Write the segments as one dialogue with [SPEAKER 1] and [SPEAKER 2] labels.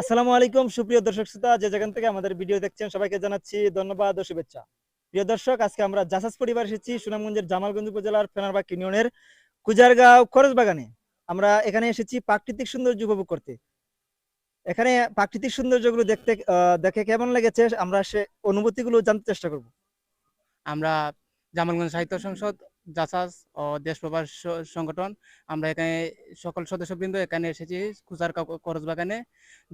[SPEAKER 1] আসসালামু আলাইকুম, সুপ্রিয় দর্শক শ্রোতা। যে যেখান থেকে আমাদের ভিডিও দেখছেন, সবাইকে জানাচ্ছি ধন্যবাদ ও শুভেচ্ছা। প্রিয় দর্শক, আজকে আমরা জাসাস পরিবার এসেছি, সুনামগঞ্জের জামালগঞ্জ উপজেলার ফেনারবাগ ইউনিয়নের কুজারগাঁও খরচ বাগানে। আমরা এখানে এসেছি প্রাকৃতিক সৌন্দর্য উপভোগ করতে। এখানে প্রাকৃতিক সৌন্দর্যগুলো দেখতে দেখে কেমন লেগেছে, আমরা সে অনুভূতিগুলো জানতে চেষ্টা করব।
[SPEAKER 2] আমরা জামালগঞ্জ সাহিত্য সংসদ জাসাস ও দেশ প্রবাস সংগঠন। আমরা এখানে সকল সদস্যবৃন্দ এখানে এসেছি কুচার করজ বাগানে।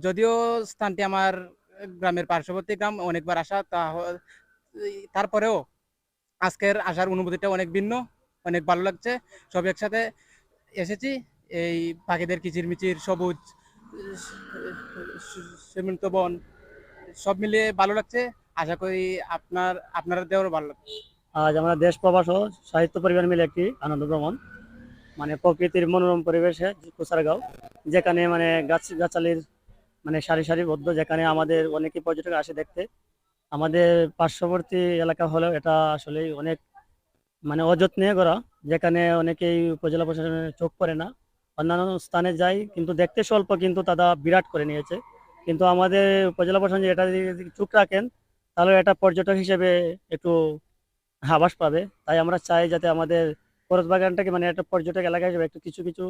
[SPEAKER 2] যদিও স্থানটি আমার গ্রামের পার্শ্ববর্তী গ্রাম, অনেকবার আসা তা তারপরেও আজকের আসার অনুভূতিটা অনেক ভিন্ন, অনেক ভালো লাগছে। সব একসাথে এসেছি, এই পাখিদের কিচিরমিচির, সবুজ সীমিত বন, সব মিলিয়ে ভালো লাগছে। আশা করি আপনার আপনাদেরও ভালো লাগবে
[SPEAKER 3] আজ আমরা দেশ প্রবাস ও সাহিত্য পরিবার মিলে একটি আনন্দ ভ্রমণ মানে প্রকৃতির মনোরম পরিবেশে কুসারগাঁও, যেখানে মানে গাছ গাছালির মানে সারি সারিবদ্ধ যেখানে আমাদের অনেকেই পর্যটক আসে দেখতে। আমাদের পার্শ্ববর্তী এলাকা হলেও এটা আসলে অনেক মানে অযত্নে করা যেখানে অনেকেই উপজেলা প্রশাসনের চোখ পড়ে না। অন্যান্য স্থানে যাই, কিন্তু দেখতে স্বল্প, কিন্তু তারা বিরাট করে নিয়েছে। কিন্তু আমাদের উপজেলা প্রশাসন যে এটা চোখ রাখেন, তাহলে এটা পর্যটক হিসেবে একটু আবাস পাবে। তাই আমরা চাই যাতে আমাদের করজ বাগানটাকে মানে একটা পর্যটক এলাকা হিসেবে একটু কিছু কিছু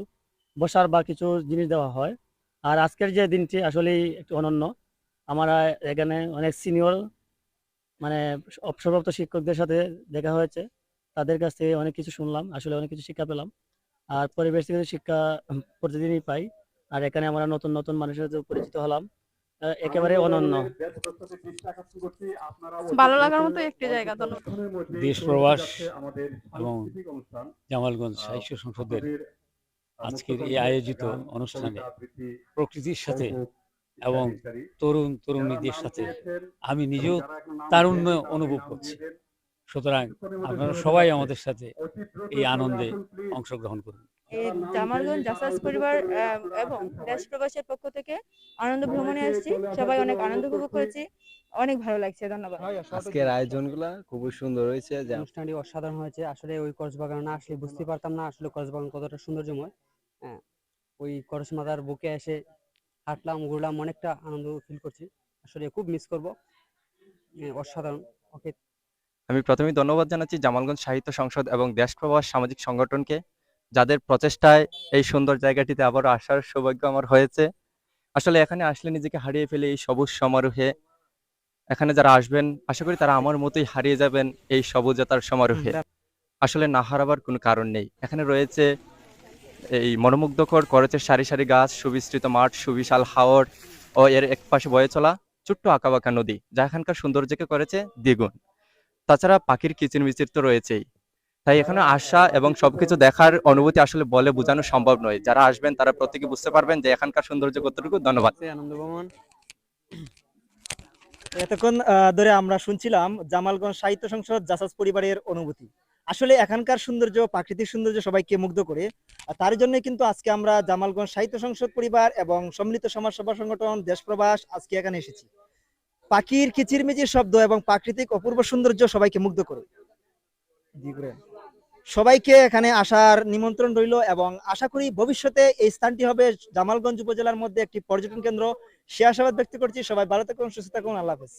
[SPEAKER 3] বসার বা কিছু জিনিস দেওয়া হয়। আর আজকের যে দিনটি আসলেই একটু অনন্য। আমরা এখানে অনেক সিনিয়র মানে অবসরপ্রাপ্ত শিক্ষকদের সাথে দেখা হয়েছে। তাদের কাছ থেকে অনেক কিছু শুনলাম, আসলে অনেক কিছু শিক্ষা পেলাম। আর পরিবেশ থেকে শিক্ষা প্রতিদিনই পাই। আর এখানে আমরা নতুন নতুন মানুষের সাথে পরিচিত হলাম। একেবারে অনন্য।
[SPEAKER 4] ভালো লাগার মতো একটি জায়গা
[SPEAKER 5] দেশ প্রবাস এবং জামালগঞ্জ সাহিত্য সংসদের আজকের এই আয়োজিত অনুষ্ঠানে প্রকৃতির সাথে এবং তরুণ তরুণীদের সাথে আমি নিজেও তারুণ্য অনুভব করছি। সুতরাং আপনারা সবাই আমাদের সাথে এই আনন্দে অংশগ্রহণ করুন।
[SPEAKER 4] জামালগঞ্জ জাসাস পরিবার এবং দেশ প্রবাসের পক্ষ থেকে আনন্দ ভ্রমণে আসছি। সবাই অনেক আনন্দ উপভোগ করেছি। অনেক ভালো লাগছে ধন্যবাদ।
[SPEAKER 6] আজকের আয়োজনগুলা খুবই সুন্দর হয়েছে
[SPEAKER 7] অনুষ্ঠানটি অসাধারণ হয়েছে। আসলে ওই কক্সবাগান না আসলে বুঝতে পারতাম না আসলে কক্সবাগান কতটা সৌন্দর্যময়। হ্যাঁ ওই করসমাদার বুকে এসে হাঁটলাম ঘুরলাম অনেকটা আনন্দ ফিল করছি। আসলে খুব মিস করব। অসাধারণ। ওকে
[SPEAKER 6] আমি প্রথমেই ধন্যবাদ জানাচ্ছি জামালগঞ্জ সাহিত্য সংসদ এবং দেশ প্রবাস সামাজিক সংগঠনকে। যাদের প্রচেষ্টায় এই সুন্দর জায়গাটিতে আবারও আসার সৌভাগ্য আমার হয়েছে। আসলে এখানে আসলে নিজেকে হারিয়ে ফেলে এই সবুজ সমারোহে এখানে যারা আসবেন, আশা করি তারা আমার মতোই হারিয়ে যাবেন এই সবুজতার সমারোহে। আসলে না হারাবার কোনো কারণ নেই। এখানে রয়েছে এই মনোমুগ্ধকর করেছে সারি সারি গাছ, সুবিস্তৃত মাঠ, সুবিশাল হাওর ও এর এক পাশে বয়ে চলা ছোট্ট আঁকাবাঁকা নদী, যা এখানকার সৌন্দর্যকে করেছে দ্বিগুণ। তাছাড়া পাখির কিচিরমিচির তো রয়েছেই। তাই এখানে আসা এবং সবকিছু দেখার অনুভূতি আসলে বলে বোঝানো সম্ভব নয়। যারা আসবেন, তারা প্রত্যেকে বুঝতে পারবেন যে এখানকার সৌন্দর্য কতটুকু। ধন্যবাদ।
[SPEAKER 1] এতক্ষণ ধরে আমরা শুনছিলাম জামালগঞ্জ সাহিত্য সংসদ জাসাস পরিবারের অনুভূতি। আসলে এখানকার সৌন্দর্য, প্রাকৃতিক সৌন্দর্য সবাইকে মুগ্ধ করে। তার জন্য কিন্তু আজকে আমরা জামালগঞ্জ সাহিত্য সংসদ পরিবার এবং সম্মিলিত সমাজ সেবা সংগঠন দেশ প্রবাস আজকে এখানে এসেছি। পাখির, কিচিরমিচির শব্দ এবং প্রাকৃতিক অপূর্ব সৌন্দর্য সবাইকে মুগ্ধ করে জি করে। সবাইকে এখানে আসার নিমন্ত্রণ রইল এবং আশা করি ভবিষ্যতে এই স্থানটি হবে জামালগঞ্জ উপজেলার মধ্যে একটি পর্যটন কেন্দ্র। সে আশাবাদ ব্যক্ত করছি সবাই ভালো থাকুন, সুস্থ থাকুন, আল্লাহ হাফেজ।